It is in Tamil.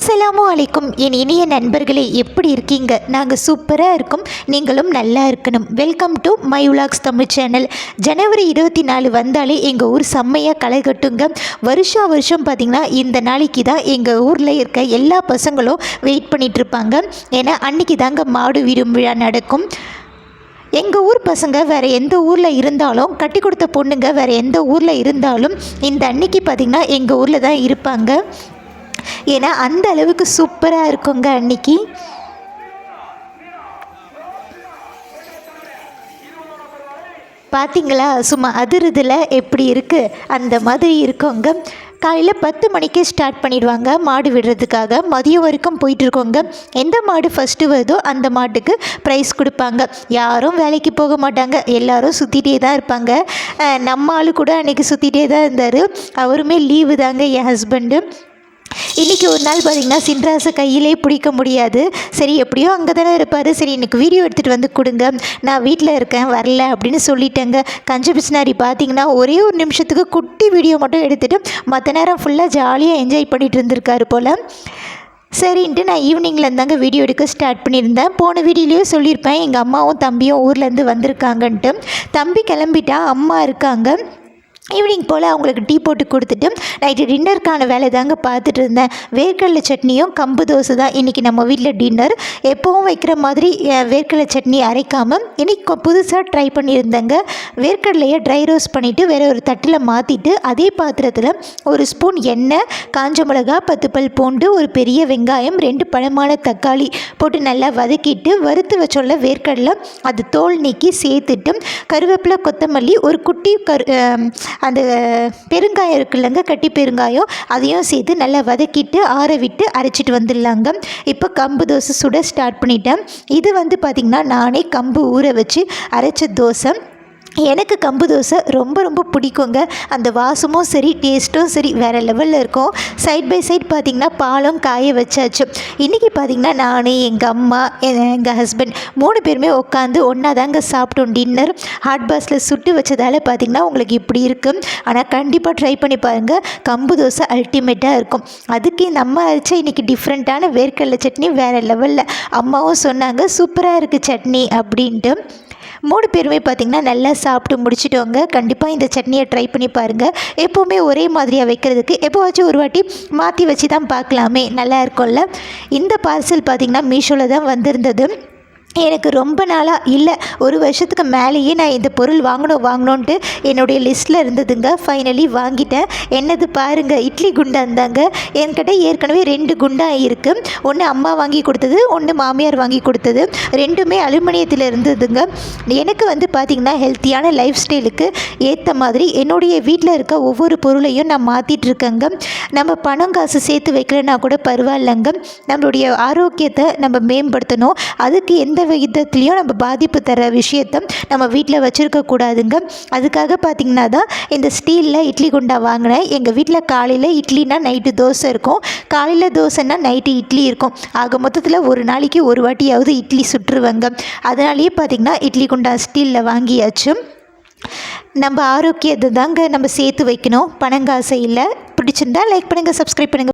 அஸ்ஸலாமு அலைக்கும். என் இனிய நண்பர்களே எப்படி இருக்கீங்க? நாங்கள் சூப்பராக இருக்கோம். நீங்களும் நல்லா இருக்கணும். Welcome to my vlogs Tamil channel. ஜனவரி இருபத்தி நாலு வந்தாலே எங்கள் ஊர் செம்மையாக களை கட்டுங்க. வருஷா வருஷம் பார்த்திங்கன்னா இந்த நாளைக்கு தான் எங்கள் ஊரில் இருக்க எல்லா பசங்களும் வெயிட் பண்ணிகிட்ருப்பாங்க இருப்பாங்க. ஏன்னா அன்னைக்கு தாங்க மாடு வீடும் விழா நடக்கும். எங்கள் ஊர் பசங்க வேறு எந்த ஊரில் இருந்தாலும் கட்டி கொடுத்த பொண்ணுங்க வேறு எந்த ஊரில் இருந்தாலும் இந்த அன்னைக்கு பார்த்திங்கன்னா எங்கள் ஊரில் தான் இருப்பாங்க. ஏன்னா அந்த அளவுக்கு சூப்பராக இருக்குங்க அன்னைக்கு. பார்த்தீங்களா சும்மா அதிருதில் எப்படி இருக்குது அந்த மாதிரி இருக்கோங்க. காலையில் பத்து மணிக்கே ஸ்டார்ட் பண்ணிடுவாங்க மாடு விடுறதுக்காக. மதியம் வரைக்கும் போயிட்டுருக்கோங்க. எந்த மாடு ஃபஸ்ட்டு வருதோ அந்த மாட்டுக்கு ப்ரைஸ் கொடுப்பாங்க. யாரும் வேலைக்கு போக மாட்டாங்க. எல்லாரும் சுற்றிட்டே தான் இருப்பாங்க. நம்ம ஆளு கூட அன்றைக்கி சுற்றிட்டே தான் இருந்தார். அவருமே லீவு தாங்க என் ஹஸ்பண்டு இன்றைக்கி ஒரு நாள் பார்த்தீங்கன்னா சின்ராசை கையிலே பிடிக்க முடியாது. சரி எப்படியோ அங்கே தானே இருப்பார். சரி எனக்கு வீடியோ எடுத்துகிட்டு வந்து கொடுங்க. நான் வீட்டில் இருக்கேன் வரல அப்படின்னு சொல்லிட்டேங்க. கஞ்ச பிஸ்னாரி பார்த்தீங்கன்னா ஒரே ஒரு நிமிஷத்துக்கு குட்டி வீடியோ மட்டும் எடுத்துகிட்டு மற்ற நேரம் ஃபுல்லாக ஜாலியாக என்ஜாய் பண்ணிட்டு இருந்திருக்காரு போல். சரின்ட்டு நான் ஈவினிங்கில் இருந்தாங்க வீடியோ எடுக்க ஸ்டார்ட் பண்ணியிருந்தேன். போன வீடியோலேயே சொல்லியிருப்பேன் எங்கள் அம்மாவும் தம்பியும் ஊர்லேருந்து வந்திருக்காங்கன்ட்டு. தம்பி கிளம்பிட்டா அம்மா இருக்காங்க. ஈவினிங் போல் அவங்களுக்கு டீ போட்டு கொடுத்துட்டு நைட்டு டின்னருக்கான வேலை தாங்க பார்த்துட்டு இருந்தேன். வேர்க்கடலை சட்னியும் கம்பு தோசை தான் இன்றைக்கி நம்ம வீட்டில் டின்னர் எப்போவும் வைக்கிற மாதிரி வேர்க்கடலை சட்னி அரைக்காமல் இன்றைக்கி புதுசாக ட்ரை பண்ணியிருந்தேங்க. வேர்க்கடலையை ட்ரை ரோஸ்ட் பண்ணிவிட்டு வேறு ஒரு தட்டில் மாற்றிட்டு அதே பாத்திரத்தில் ஒரு ஸ்பூன் எண்ணெய் காஞ்ச மிளகா பத்து பல் பூண்டு ஒரு பெரிய வெங்காயம் ரெண்டு பழமான தக்காளி போட்டு நல்லா வதக்கிட்டு வறுத்து வச்சுள்ள வேர்க்கடலை அது தோல் நீக்கி சேர்த்துட்டு கருவேப்பிலை கொத்தமல்லி ஒரு குட்டி கரு அந்த பெருங்காயம் இருக்குல்லங்க கட்டி பெருங்காயம் அதையும் சேர்த்து நல்லா வதக்கிட்டு ஆற விட்டு அரைச்சிட்டு வந்துடலாங்க. இப்போ கம்பு தோசை சுட ஸ்டார்ட் பண்ணிட்டேன். இது வந்து பார்த்திங்கன்னா நானே கம்பு ஊற வச்சு அரைச்ச தோசை. எனக்கு கம்பு தோசை ரொம்ப ரொம்ப பிடிக்குங்க. அந்த வாசமும் சரி டேஸ்ட்டும் சரி வேறு லெவலில் இருக்கும். சைட் பை சைட் பார்த்திங்கன்னா பாலும் காய வச்சாச்சு. இன்றைக்கி பார்த்திங்கன்னா நான் எங்கள் அம்மா எங்கள் ஹஸ்பண்ட் மூணு பேருமே உட்காந்து ஒன்றா தாங்க சாப்பிட்டோம் டின்னர் ஹாட் பாஸில் சுட்டு வச்சதால் பார்த்திங்கன்னா உங்களுக்கு இப்படி இருக்கும் ஆனால் கண்டிப்பாக ட்ரை பண்ணி பாருங்கள் கம்பு தோசை அல்டிமேட்டாக இருக்கும். அதுக்கு இந்த அம்மா அரைச்ச இன்றைக்கி டிஃப்ரெண்ட்டான வேர்க்கடலை சட்னி வேறு லெவலில் அம்மாவும் சொன்னாங்க சூப்பராக இருக்குது சட்னி அப்படின்ட்டு. மூணு பேருமே பார்த்திங்கன்னா நல்லா சாப்பிட்டு முடிச்சிட்டோங்க. கண்டிப்பாக இந்த சட்னியை ட்ரை பண்ணி பாருங்கள் எப்போவுமே ஒரே மாதிரியாக வைக்கிறதுக்கு எப்போவாச்சும் ஒரு வாட்டி மாற்றி வச்சு தான் பார்க்கலாமே. நல்லா இருக்கும்ல? இந்த பார்சல் பார்த்திங்கன்னா மீஷோவில் தான் வந்திருந்தது. எனக்கு ரொம்ப நாளாக இல்லை. ஒரு வருஷத்துக்கு மேலேயே நான் இந்த பொருள் வாங்கணும் வாங்கணுன்ட்டு என்னுடைய லிஸ்ட்டில் இருந்ததுங்க. ஃபைனலி வாங்கிட்டேன். என்னது பாருங்கள் இட்லி குண்டான் இருந்தாங்க. என்கிட்ட ஏற்கனவே ரெண்டு குண்டா இருக்குது ஒன்று அம்மா வாங்கி கொடுத்தது ஒன்று மாமியார் வாங்கி கொடுத்தது. ரெண்டுமே அலுமினியத்தில் இருந்ததுங்க. எனக்கு வந்து பார்த்திங்கன்னா ஹெல்த்தியான லைஃப் ஸ்டைலுக்கு ஏற்ற மாதிரி என்னுடைய வீட்டில் இருக்க ஒவ்வொரு பொருளையும் நான் மாற்றிட்டு இருக்கேங்க நம்ம பணம் காசு சேர்த்து வைக்கலன்னா கூட பரவாயில்லைங்க. நம்மளுடைய ஆரோக்கியத்தை நம்ம மேம்படுத்தணும். அதுக்கு எந்த விதத்துலேயும் நம்ம பாதிப்பு தர விஷயத்த நம்ம வீட்டில் வச்சுருக்கக்கூடாதுங்க அதுக்காக பார்த்திங்கன்னா தான் இந்த ஸ்டீலில் இட்லி குண்டா வாங்கினேன். எங்கள் வீட்டில் காலையில் இட்லினா நைட்டு தோசை இருக்கும். காலையில் தோசைன்னா நைட்டு இட்லி இருக்கும். ஆக மொத்தத்தில் ஒரு நாளைக்கு ஒரு வாட்டியாவது இட்லி சுற்றுவாங்க. அதனாலேயே பார்த்திங்கன்னா இட்லி குண்டா ஸ்டீலில் வாங்கியாச்சு. நம்ம ஆரோக்கியத்தை தாங்க நம்ம சேர்த்து வைக்கணும். பணங்காசை இல்லை. பிடிச்சிருந்தா லைக் பண்ணுங்கள் சப்ஸ்கிரைப் பண்ணுங்கள்